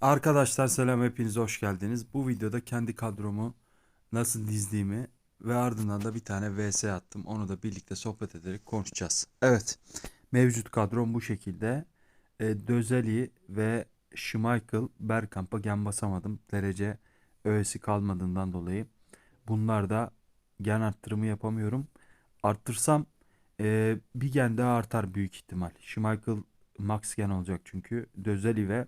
Arkadaşlar selam hepiniz hoş geldiniz. Bu videoda kendi kadromu nasıl dizdiğimi ve ardından da bir tane VS attım. Onu da birlikte sohbet ederek konuşacağız. Evet mevcut kadrom bu şekilde. E, Dözeli ve Schmeichel Bergkamp'a gen basamadım. Derece öğesi kalmadığından dolayı. Bunlar da gen arttırımı yapamıyorum. Arttırsam e, bir gen daha artar büyük ihtimal. Schmeichel max gen olacak çünkü. Dözeli ve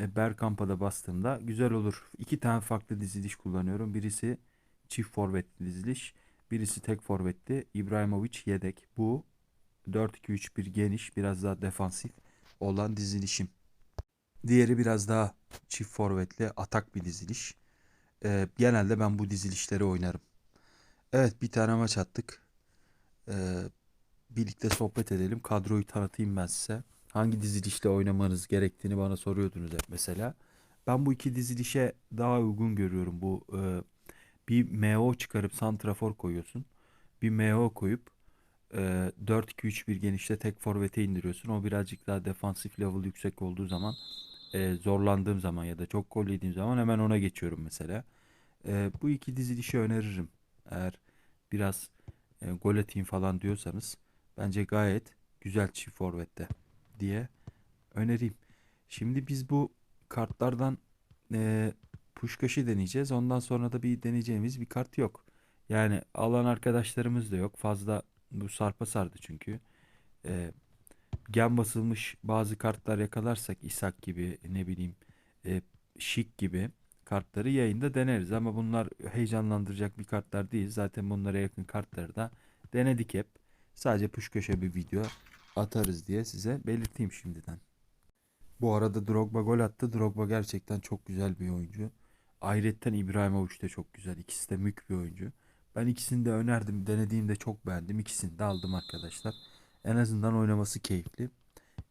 e, Bergkamp'a da bastığımda güzel olur. İki tane farklı diziliş kullanıyorum. Birisi çift forvetli diziliş. Birisi tek forvetli. İbrahimovic yedek. Bu 4-2-3-1 geniş biraz daha defansif olan dizilişim. Diğeri biraz daha çift forvetli atak bir diziliş. Ee, genelde ben bu dizilişleri oynarım. Evet bir tane maç attık. Ee, birlikte sohbet edelim. Kadroyu tanıtayım ben size. Hangi dizilişle oynamanız gerektiğini bana soruyordunuz hep mesela. Ben bu iki dizilişe daha uygun görüyorum. Bu e, bir MO çıkarıp santrafor koyuyorsun. Bir MO koyup e, 4-2-3-1 genişte tek forvete indiriyorsun. O birazcık daha defansif level yüksek olduğu zaman e, zorlandığım zaman ya da çok gol yediğim zaman hemen ona geçiyorum mesela. E, bu iki dizilişi öneririm. Eğer biraz e, gol atayım falan diyorsanız bence gayet güzel çift forvette diye önereyim. Şimdi biz bu kartlardan e, Puşkaş'ı deneyeceğiz. Ondan sonra da bir deneyeceğimiz bir kart yok. Yani alan arkadaşlarımız da yok. Fazla bu sarpa sardı çünkü. E, gen basılmış bazı kartlar yakalarsak İshak gibi ne bileyim e, Şik gibi kartları yayında deneriz. Ama bunlar heyecanlandıracak bir kartlar değil. Zaten bunlara yakın kartları da denedik hep. Sadece Puşkaş'a bir video atarız diye size belirteyim şimdiden. Bu arada Drogba gol attı. Drogba gerçekten çok güzel bir oyuncu. Ayrıca İbrahimovic de çok güzel. İkisi de mük bir oyuncu. Ben ikisini de önerdim. Denediğimde çok beğendim. İkisini de aldım arkadaşlar. En azından oynaması keyifli.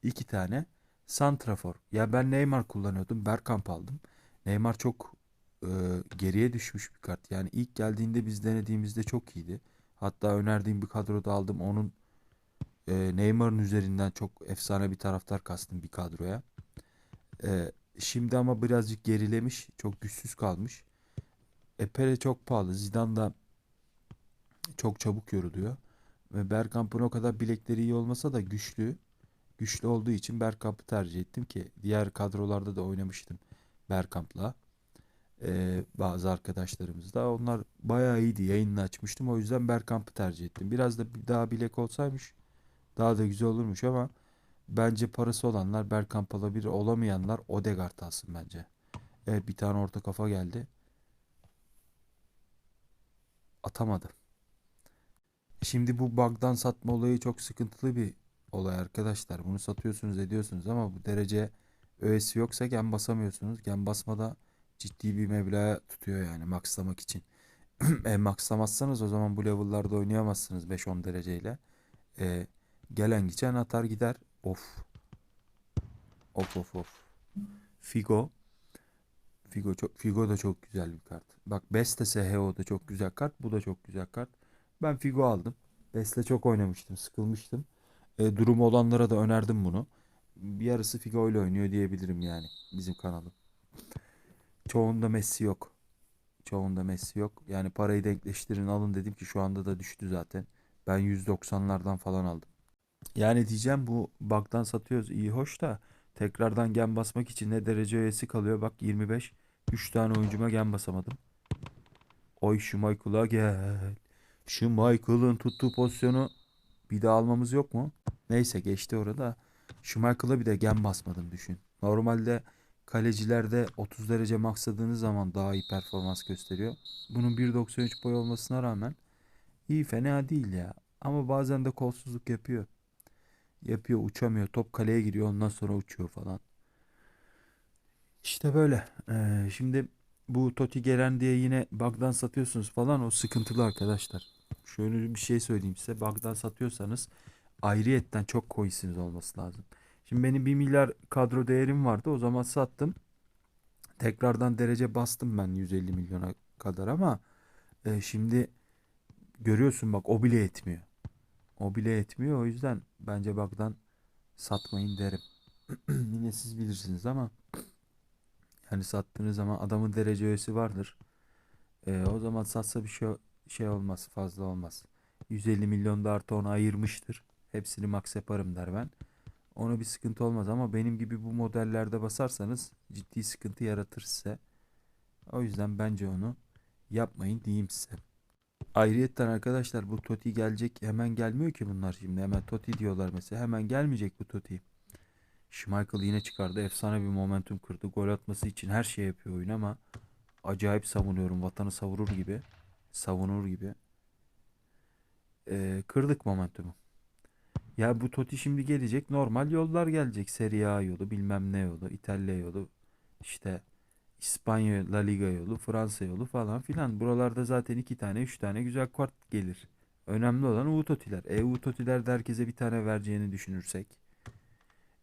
İki tane Santrafor. Ya ben Neymar kullanıyordum. Bergkamp aldım. Neymar çok e, geriye düşmüş bir kart. Yani ilk geldiğinde biz denediğimizde çok iyiydi. Hatta önerdiğim bir kadroda aldım. Onun e, Neymar'ın üzerinden çok efsane bir taraftar kastım bir kadroya. E, şimdi ama birazcık gerilemiş. Çok güçsüz kalmış. E, Pele çok pahalı. Zidane da çok çabuk yoruluyor. Ve Bergkamp'ın o kadar bilekleri iyi olmasa da güçlü. Güçlü olduğu için Bergkamp'ı tercih ettim ki diğer kadrolarda da oynamıştım Bergkamp'la. Ee, bazı arkadaşlarımız da onlar bayağı iyiydi. Yayınını açmıştım. O yüzden Bergkamp'ı tercih ettim. Biraz da daha bilek olsaymış daha da güzel olurmuş ama bence parası olanlar Bergkamp alabilir. Olamayanlar Odegaard alsın bence. Evet bir tane orta kafa geldi. Atamadı. Şimdi bu bug'dan satma olayı çok sıkıntılı bir olay arkadaşlar. Bunu satıyorsunuz ediyorsunuz ama bu derece öğesi yoksa gen basamıyorsunuz. Gen basmada ciddi bir meblağ tutuyor yani maxlamak için. e, maxlamazsanız o zaman bu level'larda oynayamazsınız 5-10 dereceyle. E, gelen geçen atar gider. Of. Of of of. Figo. Figo çok Figo da çok güzel bir kart. Bak Beste SHO da çok güzel kart. Bu da çok güzel kart. Ben Figo aldım. Best'le çok oynamıştım. Sıkılmıştım. E, durumu olanlara da önerdim bunu. Yarısı Figo ile oynuyor diyebilirim yani. Bizim kanalım. Çoğunda Messi yok. Çoğunda Messi yok. Yani parayı denkleştirin alın dedim ki şu anda da düştü zaten. Ben 190'lardan falan aldım. Yani diyeceğim bu bug'dan satıyoruz iyi hoş da tekrardan gen basmak için ne derece üyesi kalıyor. Bak 25. 3 tane oyuncuma gen basamadım. Oy şu Michael'a gel. Şu Michael'ın tuttuğu pozisyonu bir daha almamız yok mu? Neyse geçti orada. Şu Michael'a bir de gen basmadım düşün. Normalde kalecilerde 30 derece maksadığınız zaman daha iyi performans gösteriyor. Bunun 1.93 boy olmasına rağmen iyi fena değil ya. Ama bazen de kolsuzluk yapıyor. Yapıyor uçamıyor. Top kaleye giriyor ondan sonra uçuyor falan. İşte böyle. Ee, şimdi bu Totti gelen diye yine bug'dan satıyorsunuz falan o sıkıntılı arkadaşlar. Şöyle bir şey söyleyeyim size. Bug'dan satıyorsanız ayrıyetten çok coinsiniz olması lazım. Şimdi benim 1 milyar kadro değerim vardı. O zaman sattım. Tekrardan derece bastım ben 150 milyona kadar ama e, şimdi görüyorsun bak o bile etmiyor. O bile etmiyor. O yüzden bence bug'dan satmayın derim. Yine siz bilirsiniz ama Yani sattığınız zaman adamın derece öğesi vardır. Ee, o zaman satsa bir şey şey olmaz, fazla olmaz. 150 milyon da artı ona ayırmıştır. Hepsini max yaparım der ben. Ona bir sıkıntı olmaz ama benim gibi bu modellerde basarsanız ciddi sıkıntı yaratır size. O yüzden bence onu yapmayın diyeyim size. Ayrıyetten arkadaşlar bu Toti gelecek hemen gelmiyor ki bunlar şimdi. Hemen Toti diyorlar mesela. Hemen gelmeyecek bu Toti. Schmeichel yine çıkardı. Efsane bir momentum kırdı. Gol atması için her şey yapıyor oyun ama acayip savunuyorum. Vatanı savurur gibi. Savunur gibi. Ee, kırdık momentumu. Ya bu Totti şimdi gelecek. Normal yollar gelecek. Serie A yolu, bilmem ne yolu, İtalya yolu, işte İspanya La Liga yolu, Fransa yolu falan filan. Buralarda zaten iki tane, üç tane güzel kart gelir. Önemli olan U. E U Totiler herkese bir tane vereceğini düşünürsek.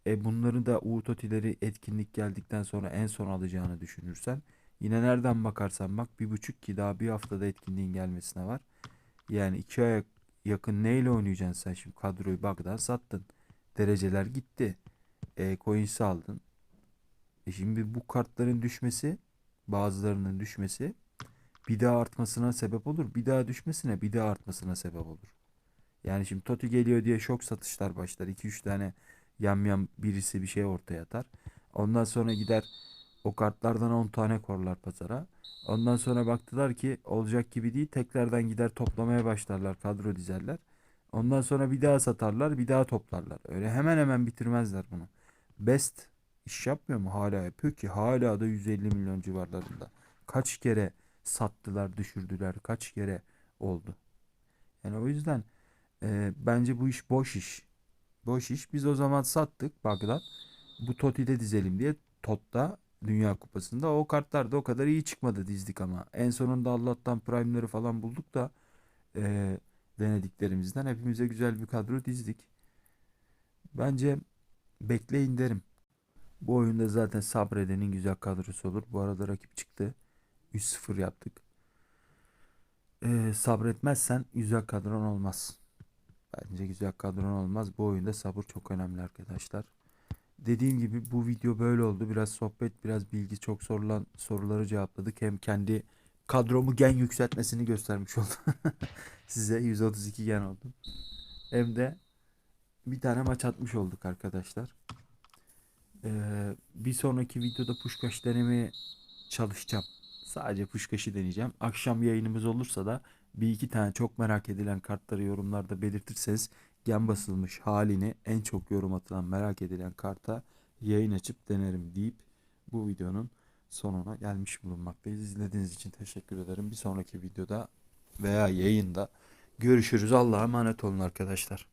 E bunları da U etkinlik geldikten sonra en son alacağını düşünürsen. Yine nereden bakarsan bak bir buçuk ki daha bir haftada etkinliğin gelmesine var. Yani iki aya yakın neyle oynayacaksın sen şimdi kadroyu Bagdad sattın. Dereceler gitti. E, coins aldın. E şimdi bu kartların düşmesi bazılarının düşmesi bir daha artmasına sebep olur. Bir daha düşmesine bir daha artmasına sebep olur. Yani şimdi Totti geliyor diye şok satışlar başlar. 2-3 tane yam yam birisi bir şey ortaya atar. Ondan sonra gider o kartlardan 10 tane korlar pazara. Ondan sonra baktılar ki olacak gibi değil. Tekrardan gider toplamaya başlarlar. Kadro dizerler. Ondan sonra bir daha satarlar. Bir daha toplarlar. Öyle hemen hemen bitirmezler bunu. Best iş yapmıyor mu? Hala yapıyor ki. Hala da 150 milyon civarlarında. Kaç kere sattılar, düşürdüler. Kaç kere oldu. Yani o yüzden e, bence bu iş boş iş. Boş iş. Biz o zaman sattık Bagdad. Bu Toti'de dizelim diye. Tot'ta Dünya Kupası'nda o kartlar da o kadar iyi çıkmadı dizdik ama. En sonunda Allah'tan prime'ları falan bulduk da e, denediklerimizden hepimize güzel bir kadro dizdik. Bence bekleyin derim. Bu oyunda zaten sabredenin güzel kadrosu olur. Bu arada rakip çıktı. 3-0 yaptık. E, sabretmezsen güzel kadron olmaz. Bence güzel kadron olmaz. Bu oyunda sabır çok önemli arkadaşlar. Dediğim gibi bu video böyle oldu. Biraz sohbet, biraz bilgi, çok sorulan soruları cevapladık. Hem kendi kadromu gen yükseltmesini göstermiş oldum. Size 132 gen oldum. Hem de bir tane maç atmış olduk arkadaşlar. Ee, bir sonraki videoda puşkaş denemeye çalışacağım. Sadece puşkaşı deneyeceğim. Akşam yayınımız olursa da bir iki tane çok merak edilen kartları yorumlarda belirtirseniz gen basılmış halini en çok yorum atılan merak edilen karta yayın açıp denerim deyip bu videonun sonuna gelmiş bulunmaktayız. İzlediğiniz için teşekkür ederim. Bir sonraki videoda veya yayında görüşürüz. Allah'a emanet olun arkadaşlar.